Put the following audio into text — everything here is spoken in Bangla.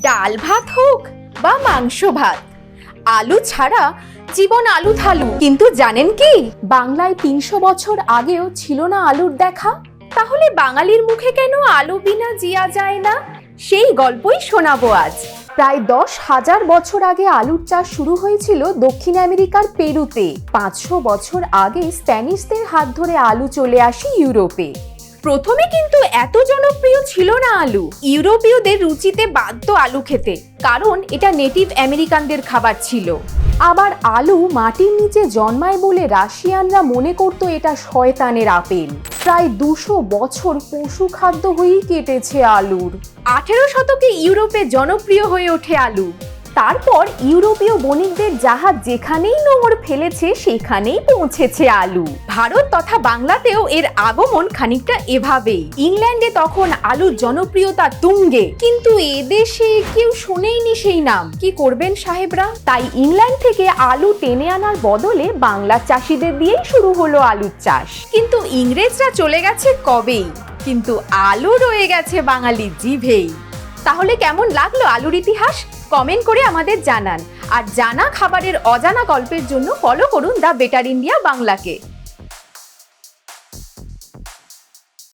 ডাল ভাত হোক বা মাংস ভাত। আলু ছাড়া জীবন আলু থালু কিন্তু জানেন কি? বাংলায় তিনশো বছর আগেও ছিল না আলুর দেখা। তাহলে বাঙালির মুখে কেন আলু বিনা জিয়া যায় না? সেই গল্পই শোনাবো আজ। প্রায় দশ হাজার বছর আগে আলুর চাষ শুরু হয়েছিল দক্ষিণ আমেরিকার পেরুতে। পাঁচশো বছর আগে স্প্যানিশদের হাত ধরে আলু চলে আসে ইউরোপে। প্রথমে কিন্তু এত জনপ্রিয় ছিল না আলু। ইউরোপীয়দের রুচিতে বাধ্য আলু খেতে, কারণ এটা নেটিভ আমেরিকানদের খাবার ছিল। আবার আলু মাটির নিচে জন্মায় বলে রাশিয়ানরা মনে করতো এটা শয়তানের আপেল। প্রায় দুশো বছর পশু খাদ্য হয়েই কেটেছে আলুর। আঠেরো শতকে ইউরোপে জনপ্রিয় হয়ে ওঠে আলু। তারপর ইউরোপীয় বণিকদের জাহাজ যেখানেই নোঙর ফেলেছে, সেখানেই পৌঁছেছে আলু। ভারত তথা বাংলাতেও এর আগমন খানিকটা এভাবেই। ইংল্যান্ডে তখন আলুর জনপ্রিয়তা তুঙ্গে, কিন্তু এদেশে কেউ শোনেইনি সেই নাম। কি করবেন সাহেবরা? তাই ইংল্যান্ড থেকে আলু টেনে আনার বদলে বাংলার চাষিদের দিয়েই শুরু হলো আলুর চাষ। কিন্তু ইংরেজরা চলে গেছে কবেই? কিন্তু আলু রয়ে গেছে বাঙালির জিভেই। তাহলে কেমন লাগল আলুর ইতিহাস? কমেন্ট করে আমাদের জানান। আর জানা খাবারের অজানা গল্পের জন্য ফলো করুন দ্য বেটার ইন্ডিয়া বাংলাকে।